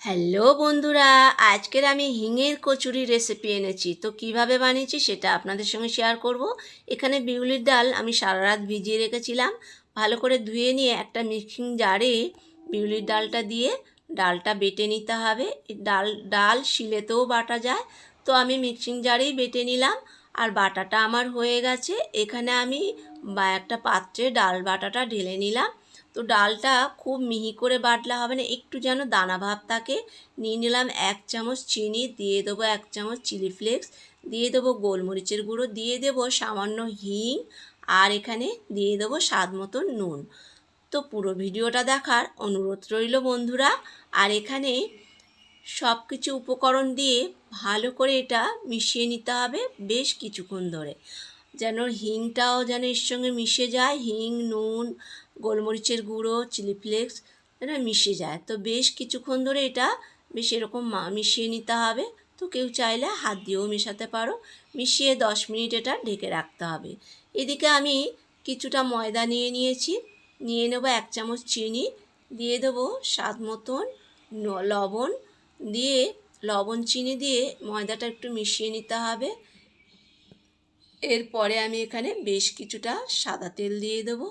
Hello বন্ধুরা, আজকের আমি হিঙের কচুরি রেসিপি এনেছি। তো কীভাবে বানিয়েছি সেটা আপনাদের সঙ্গে শেয়ার করব। এখানে বিউলির ডাল আমি সারা রাত ভিজিয়ে রেখেছিলাম। ভালো করে ধুয়ে নিয়ে একটা মিক্সিং জারে বিউলির ডালটা দিয়ে ডালটা বেটে নিতে হবে। ডাল ডাল শিলেতেও বাটা যায়। তো আমি মিক্সিং জারেই বেটে নিলাম আর বাটাটা আমার হয়ে গেছে। এখানে আমি একটা পাত্রে ডাল বাটাটা ঢেলে নিলাম। তো ডালটা খুব মিহি করে বাটলে হবে না, একটু যেন দানা ভাব থাকে। নিয়ে নিলাম এক চামচ চিনি, দিয়ে দেবো এক চামচ চিলি ফ্লেক্স, দিয়ে দেবো গোলমরিচের গুঁড়ো, দিয়ে দেবো সামান্য হিং, আর এখানে দিয়ে দেবো স্বাদ মতো নুন। তো পুরো ভিডিওটা দেখার অনুরোধ রইল বন্ধুরা, আর এখানে সব কিছু উপকরণ দিয়ে ভালো করে এটা মিশিয়ে নিতে হবে বেশ কিছুক্ষণ ধরে। যেন হিংটাও যেন এর সঙ্গে মিশে যায়। হিং, নুন, গোলমরিচের গুঁড়ো, চিলি ফ্লেক্স যেন মিশে যায়। তো বেশ কিছুক্ষণ ধরে এটা বেশ এরকম মা- মিশিয়ে নিতে হবে। তো কেউ চাইলে হাত দিয়েও মেশাতে পারো। মিশিয়ে দশ মিনিট এটা ঢেকে রাখতে হবে। এদিকে আমি কিছুটা ময়দা নিয়ে নিয়েছি। নিয়ে নেব এক চামচ চিনি। দিয়ে দেবো স্বাদ মতন লবণ। দিয়ে লবণ, চিনি দিয়ে ময়দাটা একটু মিশিয়ে নিতে হবে। এরপরে আমি এখানে বেশ কিছুটা সাদা তেল দিয়ে দেবো।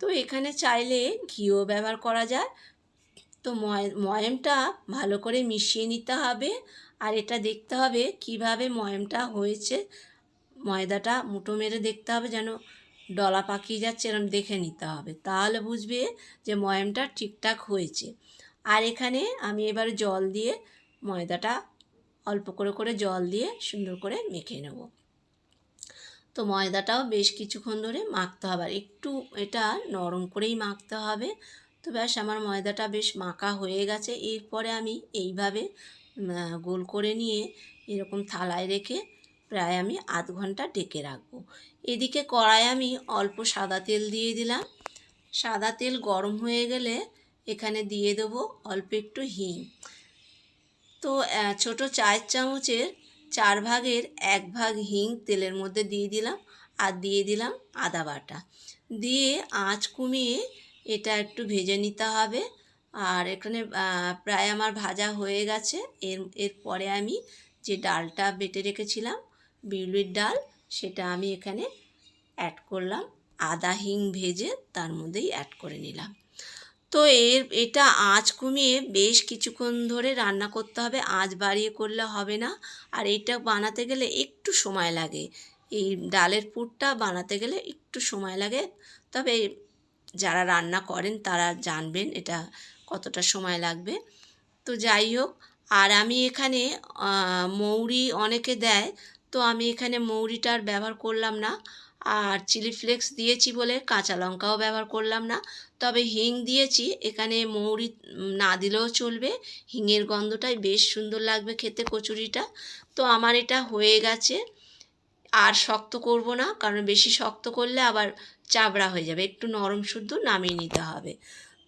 তো এখানে চাইলে ঘিও ব্যবহার করা যায়। তো ময়, ময়মটা ভালো করে মিশিয়ে নিতে হবে আর এটা দেখতে হবে কীভাবে ময়মটা হয়েছে। ময়দাটা মুঠো মেরে দেখতে হবে যেন ডলা পাকিয়ে যাচ্ছে এরকম দেখে নিতে হবে। তাহলে বুঝবে যে ময়মটা ঠিকঠাক হয়েছে। আর এখানে আমি এবার জল দিয়ে ময়দাটা অল্প করে করে জল দিয়ে সুন্দর করে মেখে নেব। তো ময়দাটাও বেশ কিছুক্ষণ ধরে মাখতে হবে। আর একটু এটা নরম করেই মাখতে হবে। তো ব্যাস, আমার ময়দাটা বেশ মাখা হয়ে গেছে। এরপরে আমি এইভাবে গোল করে নিয়ে এরকম থালায় রেখে প্রায় আমি আধ ঘণ্টা ডেকে রাখব। এদিকে কড়াই আমি অল্প সাদা তেল দিয়ে দিলাম। সাদা তেল গরম হয়ে গেলে এখানে দিয়ে দেবো অল্প একটু হিং। তো ছোট চায়ের চামচের চার ভাগের এক ভাগ হিং তেলের মধ্যে দিয়ে দিলাম আর দিয়ে দিলাম আদা বাটা। দিয়ে আঁচ কমিয়ে এটা একটু ভেজে নিতে হবে। আর এখানে প্রায় আমার ভাজা হয়ে গেছে। এর এরপরে আমি যে ডালটা বেটে রেখেছিলাম, বিউলির ডাল, সেটা আমি এখানে অ্যাড করলাম। আদা, হিং ভেজে তার মধ্যেই অ্যাড করে নিলাম। তো এর, এটা আঁচ কমিয়ে বেশ কিছুক্ষণ ধরে রান্না করতে হবে। আঁচ বাড়িয়ে করলে হবে না। আর এটা বানাতে গেলে একটু সময় লাগে। এই ডালের পুরটা বানাতে গেলে একটু সময় লাগে। তবে যারা রান্না করেন তারা জানবেন এটা কতটা সময় লাগবে। তো যাই হোক, আর আমি এখানে মৌরি অনেকে দেয়। তো আমি এখানে মৌরিটার ব্যবহার করলাম না। আর চিলি ফ্লেক্স দিয়েছি বলে কাঁচা লঙ্কাও ব্যবহার করলাম না। তবে হিং দিয়েছি, এখানে মৌরি না দিলেও চলবে। হিঙের গন্ধটাই বেশ সুন্দর লাগবে খেতে কচুরিটা। তো আমার এটা হয়ে গেছে। আর শক্ত করব না, কারণ বেশি শক্ত করলে আবার চাবড়া হয়ে যাবে। একটু নরম শুদ্ধ নামিয়ে নিতে হবে।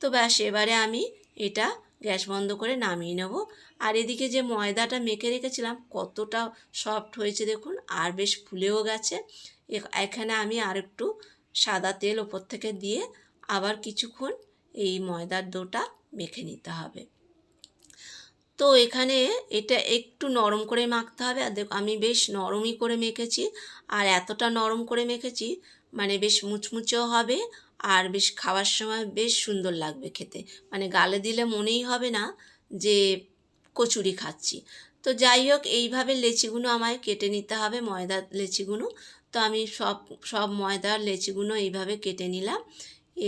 তো ব্যাস, এবারে আমি এটা গ্যাস বন্ধ করে নামিয়ে নেব। আর এদিকে যে ময়দাটা মেখে রেখেছিলাম, কতটা সফট হয়েছে দেখুন, আর বেশ ফুলেও গেছে। এখানে আমি আর একটু সাদা তেল ওপর থেকে দিয়ে আবার কিছুক্ষণ এই ময়দার ডোটা মেখে নিতে হবে। তো এখানে এটা একটু নরম করে মাখতে হবে। আর দেখো, আমি বেশ নরমই করে মেখেছি। আর এতটা নরম করে মেখেছি মানে বেশ মুচমুচেও হবে আর বেশ খাওয়ার সময় বেশ সুন্দর লাগবে খেতে। মানে গালে দিলে মনেই হবে না যে কচুরি খাচ্ছি। তো যাই হোক, এইভাবে লেচিগুলো আমায় কেটে নিতে হবে, ময়দার লেচিগুলো। তো আমি সব সব ময়দার লেচিগুলো এইভাবে কেটে নিলাম।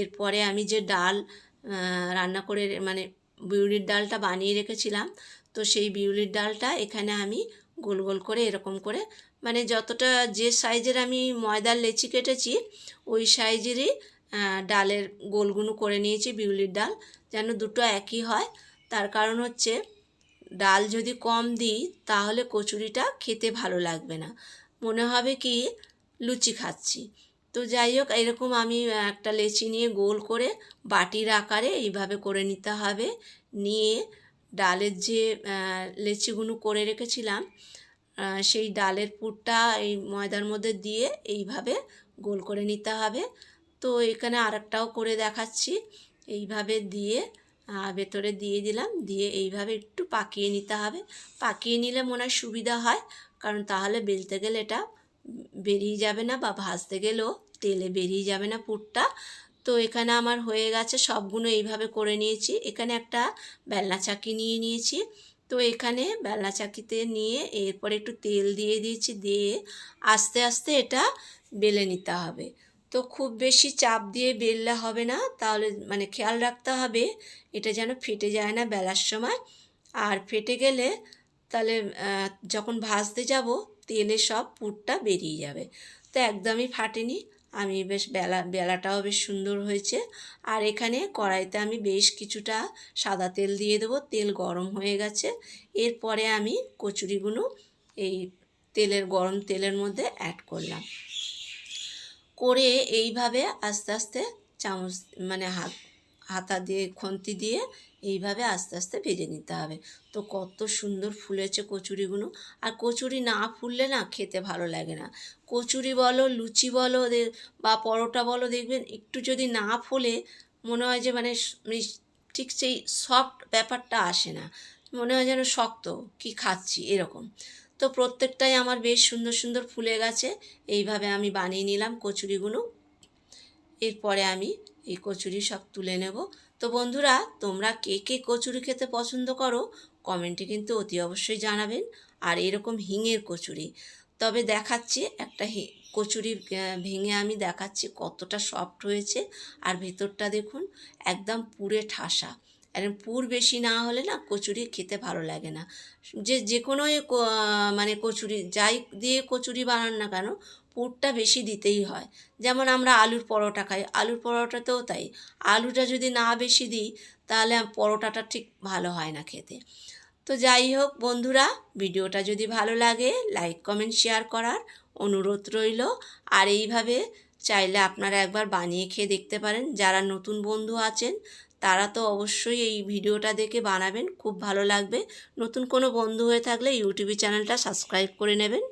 এরপরে আমি যে ডাল রান্না করে মানে বিউলির ডালটা বানিয়ে রেখেছিলাম, তো সেই বিউলির ডালটা এখানে আমি গোল গোল করে এরকম করে মানে যতটা যে সাইজের আমি ময়দার লেচি কেটেছি, ওই সাইজেরই ডালের গোলগুলো করে নিয়েছি বিউলির ডাল, যেন দুটো একই হয়। তার কারণ হচ্ছে, ডাল যদি কম দিই, তাহলে কচুরিটা খেতে ভালো লাগবে না। মনে হবে কি লুচি খাচ্ছি। তো যাই হোক, এরকম আমি একটা লেচি নিয়ে গোল করে বাটির আকারে এইভাবে করে নিতে হবে। নিয়ে ডালের যে লেচিগুলো করে রেখেছিলাম সেই ডালের পুরটা এই ময়দার মধ্যে দিয়ে এইভাবে গোল করে নিতে হবে। তো এখানে আরেকটাও করে দেখাচ্ছি। এইভাবে দিয়ে ভেতরে দিয়ে দিলাম। দিয়ে এইভাবে একটু পাকিয়ে নিতে হবে। পাকিয়ে নিলে মনে হয় সুবিধা হয়। কারণ তাহলে বেলতে গেলে এটা বেরিয়ে যাবে না বা ভাজতে গেলেও তেলে বেরিয়ে যাবে না পুরটা। তো এখানে আমার হয়ে গেছে সবগুলো এইভাবে করে নিয়েছি। এখানে একটা বেলনা চাকি নিয়ে নিয়েছি। তো এখানে বেলনা চাকিতে নিয়ে এরপরে একটু তেল দিয়ে দিয়েছি, দিয়ে আস্তে আস্তে এটা বেলে নিতে হবে। তো খুব বেশি চাপ দিয়ে বেললে হবে না, তাহলে মানে খেয়াল রাখতে হবে, এটা যেন ফেটে যায় না বেলার সময়। আর ফেটে গেলে তাহলে যখন ভাজতে যাব তেলে সব পুরটা বেরিয়ে যাবে। তো একদমই ফাটেনি। আমি বেশ বেলা, বেলাটাও বেশ সুন্দর হয়েছে। আর এখানে কড়াইতে আমি বেশ কিছুটা সাদা তেল দিয়ে দেবো। তেল গরম হয়ে গেছে। এরপরে আমি কচুরিগুলো এই তেলের, গরম তেলের মধ্যে অ্যাড করলাম। করে এইভাবে আস্তে আস্তে চামচ মানে হাত হাতা দিয়ে, খন্তি দিয়ে এইভাবে আস্তে আস্তে ভেজে নিতে হবে। তো কত সুন্দর ফুলেছে কচুরিগুলো। আর কচুরি না ফুললে না খেতে ভালো লাগে না। কচুরি বলো, লুচি বলো বা পরোটা বলো, দেখবেন একটু যদি না ফোলে মনে হয় যে মানে মানে ঠিক সেই সফট ব্যাপারটা আসে না। মনে হয় যেন শক্ত, কি খাচ্ছি, এরকম। তো প্রত্যেকটাই আমার বেশ সুন্দর সুন্দর ফুলে গেছে। এইভাবে আমি বানিয়ে নিলাম কচুরিগুলো। এরপরে আমি এই কচুরি সব তুলে নেব। তো বন্ধুরা, তোমরা কে কে কচুরি খেতে পছন্দ করো, কমেন্টে কিন্তু অতি অবশ্যই জানাবেন। আর এরকম হিঙের কচুরি, তবে দেখাচ্ছি একটা কচুরি ভেঙে আমি দেখাচ্ছি কতটা সফট হয়েছে। আর ভেতরটা দেখুন, একদম পুরে ঠাসা। এরকম পুর বেশি না হলে না কচুরি খেতে ভালো লাগে না। যে যে কোনো মানে কচুরি, যাই দিয়ে কচুরি বানান না কেন পুরটা বেশি দিতেই হয়। যেমন আমরা আলুর পরোটা খাই, আলুর পরোটাতেও তাই। আলুটা যদি না বেশি দিই, তাহলে পরোটাটা ঠিক ভালো হয় না খেতে। তো যাই হোক বন্ধুরা, ভিডিওটা যদি ভালো লাগে লাইক কমেন্ট শেয়ার করার অনুরোধ রইল। আর এইভাবে চাইলে আপনারা একবার বানিয়ে খেয়ে দেখতে পারেন। যারা নতুন বন্ধু আছেন, তারা তো অবশ্যই এই ভিডিওটা দেখে বানাবেন। খুব ভালো লাগবে। নতুন কোনো বন্ধু হয়ে থাকলে ইউটিউব চ্যানেলটা সাবস্ক্রাইব করে নেবেন।